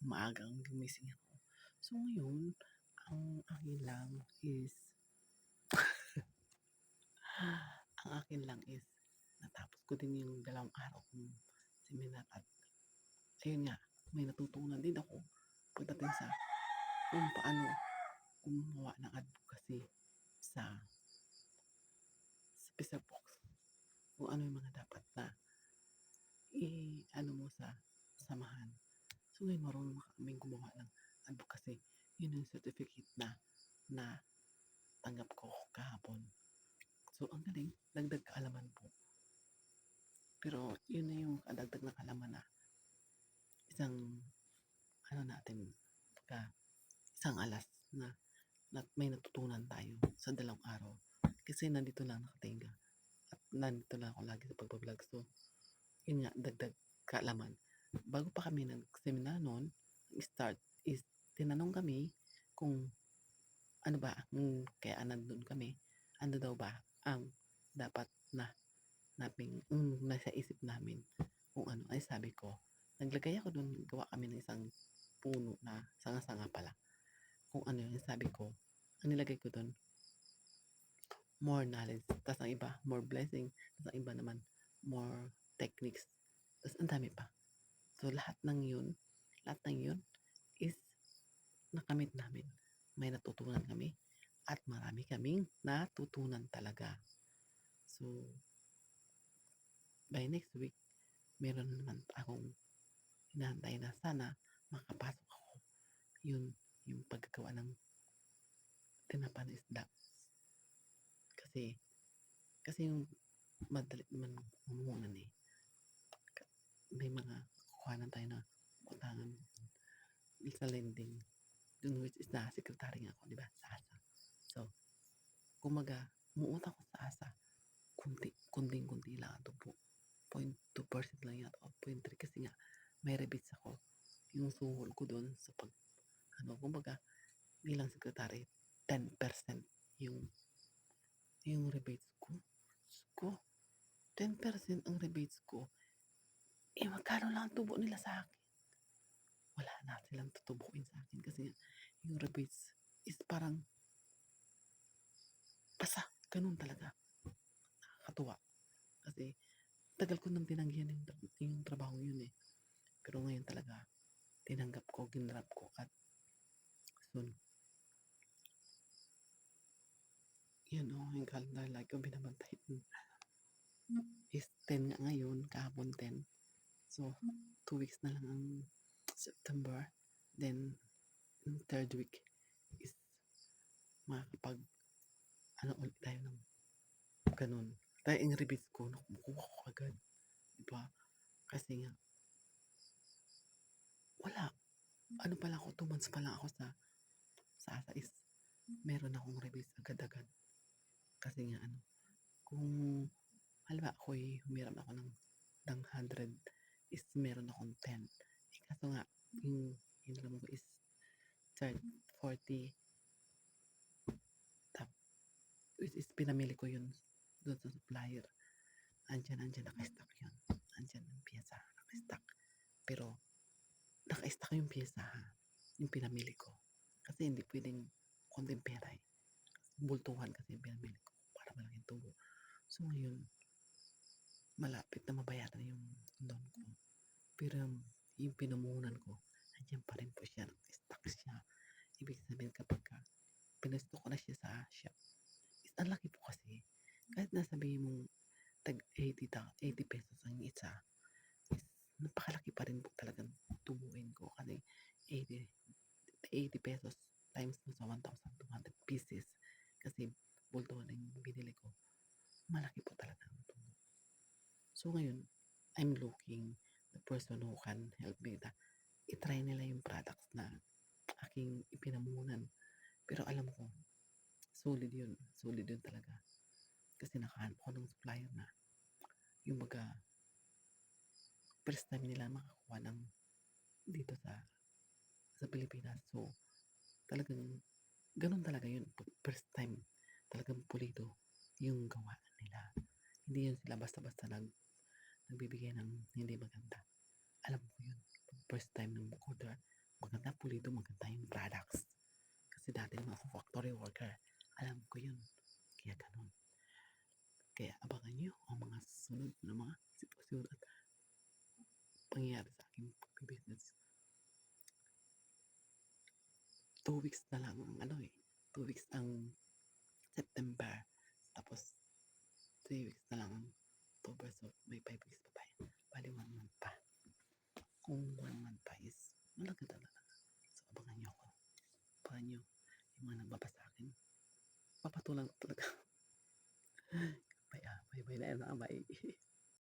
maagang gumising ako. So ngayon, ang akin lang is ang akin lang is natapos ko din yung dalawang araw kong seminar at ayun nga, may natutunan din ako pagdating sa kung paano gumawa ng advocacy sa sa Facebook. Kung ano yung mga dapat na i-ano mo sa samahan. So ngayon marunong na kami gumawa ng advocacy. Yun yung certificate na na tanggap ko kahapon. So ang galing, dagdag kaalaman po. Pero yun na yung dagdag na kaalaman na isang ano natin ka isang alas na, na may natutunan tayo sa dalawang araw. Kasi nandito lang nakatinga. At nandito lang ako lagi sa pagbablog. So, yun nga, dagdag kaalaman. Bago pa kami nag-seminar noon, start is tinanong kami kung ano ba, mm, kaya nandun kami, ano daw ba ang dapat na naming, mm, nasa isip namin kung ano. Ay sabi ko, naglagay ako doon, gawa kami ng isang puno na sanga-sanga pala. Kung ano yung sabi ko, ang nilagay ko doon, more knowledge. Tapos ang iba, more blessing. Tapos ang iba naman, more techniques. Tapos ang dami pa. So lahat ng yun, lahat ng yun is nakamit namin. May natutunan kami at marami kaming natutunan talaga. So, by next week, meron naman akong hinahantay na sana makapasok ako. Yun, yung paggagawa ng tinapa na isda. Kasi, kasi yung madali naman umuunan eh. May mga kuhanan tayo na utangan sa lending. Dun which is na secretary nga ako, di ba? Sa ASA. So, kumaga, umuutang ko sa ASA. Kunti, kunting-kunti lang ito po. 0.2% lang yata. O 0.3 kasi nga, may rebates ako. Yung suhol ko doon sa pag, ano, kumbaga, bilang secretary, 10% yung yung rebates ko. Ko, 10% ang rebates ko. Eh, magkano lang ang tubo nila sa akin? Wala na silang tutubuin sa akin kasi yung rebates is parang basta, ganun talaga. Nakakatuwa. Kasi, tagal ko nang tinanggihan yung, yung trabaho yun eh. Pero ngayon talaga, tinanggap ko, ginrap ko at soon, yun o, yung calendar lagi ko binabantay. Is 10 nga ngayon, kahapon 10. So, 2 weeks na lang ang September. Then, third week is makakapag ano ulit tayo ng ganun. Tayo yung rebates ko, nakukuha ko agad. Diba? Kasi nga, wala. Ano pala ako, 2 months pa lang ako sa sa asa is meron akong rebates agad-agad. Kasi nga ano, kung halimbawa ako'y humiram ako ng, ng 100 is meron akong 10. Eh, kaso nga, yung hiniram ko is charge 40 tap which is pinamili ko yun doon sa supplier. Andyan, andyan, naka-stock yun. Andyan yung pyesa, naka-stock. Pero, naka-stock yung pyesa ha, yung pinamili ko. Kasi hindi pwedeng konting pera eh. Bultuhan kasi yung pinamili ko para malaking tubo. So ngayon, malapit na mabayaran yung loan ko. Pero yung- pinamumunan ko, andyan pa rin po siya. Stock siya. Ibig sabihin kapag ka, pinasto ko na siya sa shop, is ang laki po kasi. Kahit nasabihin mong tag 80, ta- 80 pesos ang isa, is napakalaki pa rin po talagang tubuin ko. Kasi 80, 80 pesos times mo sa 1,200 pieces. Kasi bulto na yung binili ko. Malaki po talaga. So ngayon, I'm looking the person who can help me na itry nila yung products na aking ipinamunan. Pero alam ko, solid yun. Solid yun talaga. Kasi nakahanap ko ng supplier na yung mga first time nila makakuha ng dito sa sa Pilipinas. So, talagang ganun talaga yun. First time, talagang pulido yung gawa nila. Hindi yun sila basta-basta nag, nagbibigay ng hindi maganda. Alam ko yun. First time ng order, maganda pulido, maganda yung products. Kasi dati naman ako factory worker. Alam ko yun. Kaya ganun. Kaya abangan nyo ang mga sunod na mga sitwasyon at pangyayari sa aking business. Two weeks na lang ang ano eh. Two weeks ang September. Tapos, three weeks na lang ang October. So, may five weeks pa tayo. Bali, one month pa. Kung one month pa is, malaga talaga. So, abangan nyo ako. Abangan nyo yung mga nagbaba sa akin. Papatulang talaga. bye ah. Bye bye na. Bye.